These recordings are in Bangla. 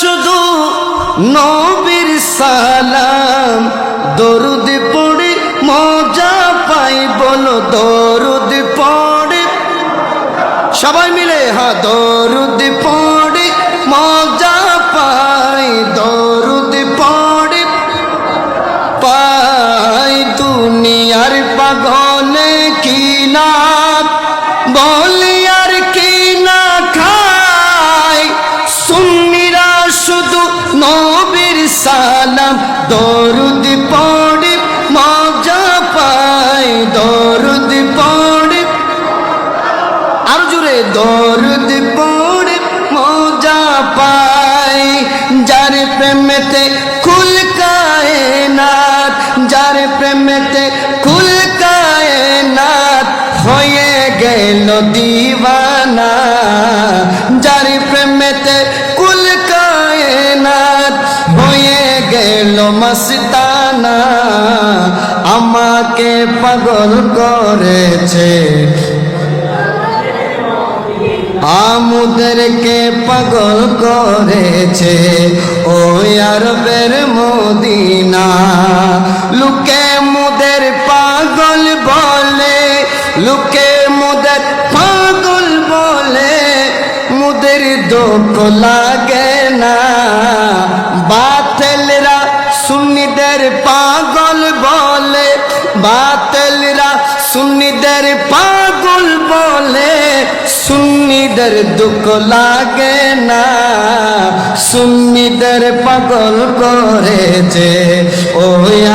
শুধু নবীর সালাম। দরুদ পড়ে মজা পাই বলো দরুদ পড়ে। সবাই মিলে হা দরুদ দরুদ পড়ে মজা পাই যার প্রেমেতে কুল কায়নাত, যার প্রেমেতে কুল কায়নাত হয়ে গেল দিওয়ানা। যার প্রেমেতে কুল কায়নাত হয়ে গেল মস্তানা। আমাকে পাগল করেছে আমুদেরকে পাগল করেছে ও আরবের মদিনা। লুকে মুদের পাগল বলে, লুকে মুদের পাগল বলে, মুদের দুঃখ লাগে না। বাতেলরা সুন্নিদের পাগল বলে, বাতেলরা সুন্নিদের পাগল বলে সুন্নিদের দুঃখ লাগে না। সুন্নিদের পাগল করেছে ও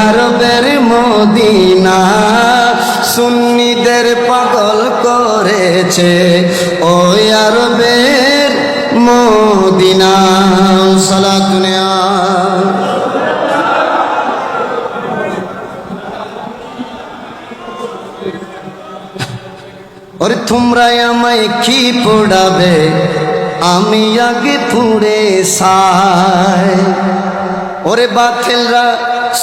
আরবের মদিনা। সুন্নিদের পাগল করেছে ও আরবের মদিনা। সালা দুনিয়া তোমরা আমায় কি পড়াবে? আমি আগে পুড়ে সাই ওরে বাথেলরা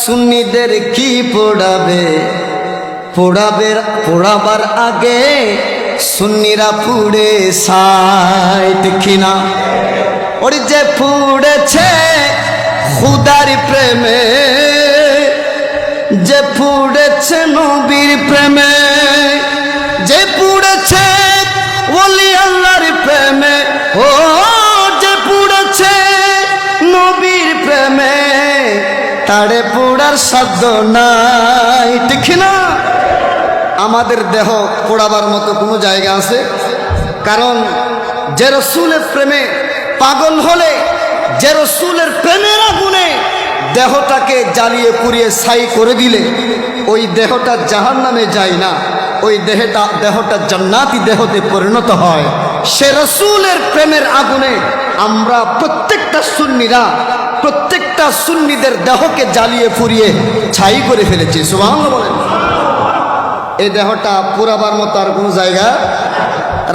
সুন্নিদের কি পড়াবে? পড়াবে, পড়াবার আগে সুন্নিরা পুড়ে সাই দেখি না? ওরে যে পুড়েছে, খুদার প্রেমে, যে পোড়ার সাধ্য নাই, ঠিক না? আমাদের দেহ পোড়াবার মতো কোনো জায়গা আছে? কারণ যে রসুলের প্রেমে পাগল হলে, যে রসুলের প্রেমের আগুনে দেহটাকে জ্বালিয়ে পুড়িয়ে ছাই করে দিলে, ওই দেহটা জাহান নামে যায় না। ওই দেহটা দেহটা জান্নাতি দেহতে পরিণত হয়। সে রসুলের প্রেমের আগুনে আমরা প্রত্যেকটা সুন্নিরা প্রত্যেকটা সুন্নিদের দেহকে জ্বালিয়ে পুড়িয়ে ছাই করে ফেলেছি সুবাহ বলেন। এই দেহটা পুরাবার মতো আর কোনো জায়গা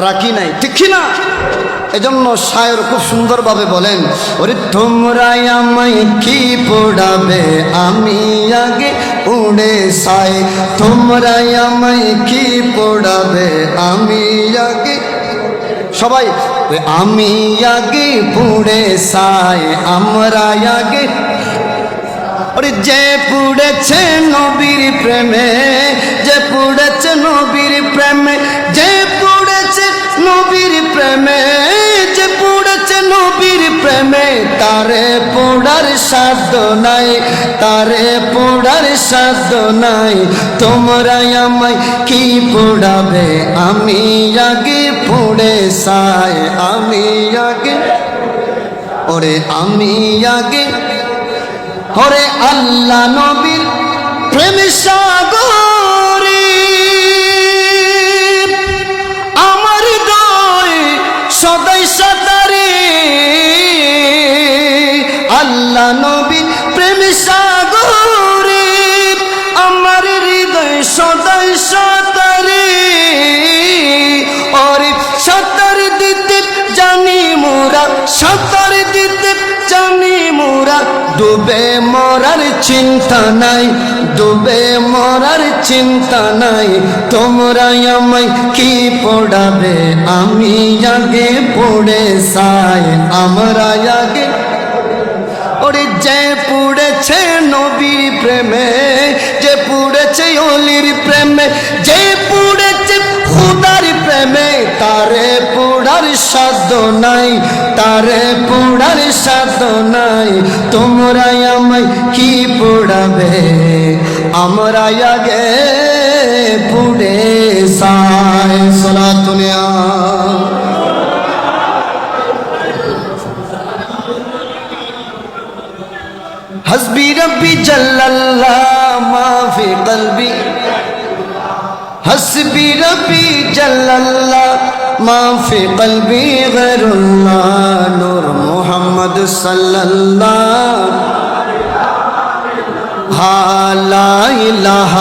রাখি নাই, ঠিক না? এজন্য শায়র খুব সুন্দরভাবে বলেন, ওরে তোমরা আমায় কি পড়াবে? আমি আগে উড়ে সাই তোমরা আমায় কি পড়াবে? আমি আগে সবাই, আমি আগে পুড়ে সাই, আমরা আগে ওরে যে পুড়েছে নবীর প্রেমে, যে পুড়েছে নবীর প্রেমে, যে পুড়েছে নবীর প্রেমে প্রেমে তারে পোড়ার সাধ্য নাই, তারে পোড়ার সাধ্য নাই। তোমরা আমায় কি পোড়াবে? আমি আগে পুড়ে সাই আমি আগে ওরে আমি আগে। হরে আল্লাহ নবীর প্রেম সাগরে ডুবে মরার চিন্তা নাই, ডুবে মরার চিন্তা নাই। তোমরা আমায় কি পড়াবে? আমি আগে পড়ে সাই আমরা আগে যে পুড়েছে নবীর প্রেমে, যে পুড়েছে অলির প্রেমে, যে সাধ্য নাই তারে পুড়ার সাধ্য নাই তোমরা আমায় কি পোড়াবে আমরা আগে পুড়ে সায় সোলা তুনিয়া حسبي ربي جل الله ما في قلبي حسبي ربي جل الله ما في قلبي غير الله نور محمد صلى الله ها لا إله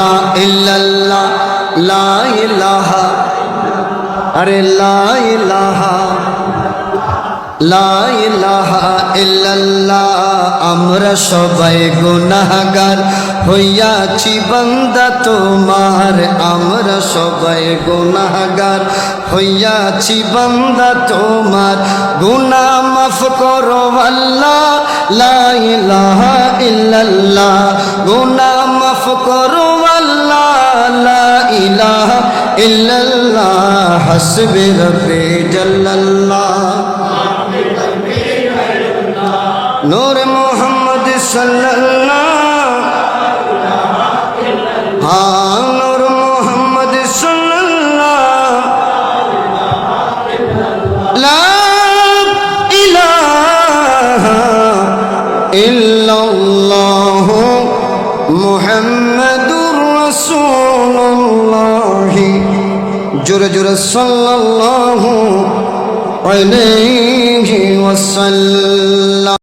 إلا الله لا إله أرے لا إله আমরা সবাই গুনাহগার। হইয়াছি বান্দা তোমার, আমরা সবাই গুনাহগার। হইয়াছি বান্দা তোমার গুনাহ মাফ করো আল্লাহ। লা ইলাহা ইল্লাল্লাহ গুনাহ মাফ করো আল্লাহ। লা ইলাহা ইল্লাল্লাহ, হাসবি রব্বি জাল্লাল্লাহ। নূর মোহাম্মদ সাল্লাল্লাহ। হ্যাঁ নূর মোহাম্মদ সাল্লাল্লাহ। লা ইলাহা ইল্লাল্লাহ মুহাম্মাদুর রাসূলুল্লাহ। জোরে জোরে, সাল্লাল্লাহু আলাইহি ওয়াসাল্লাম।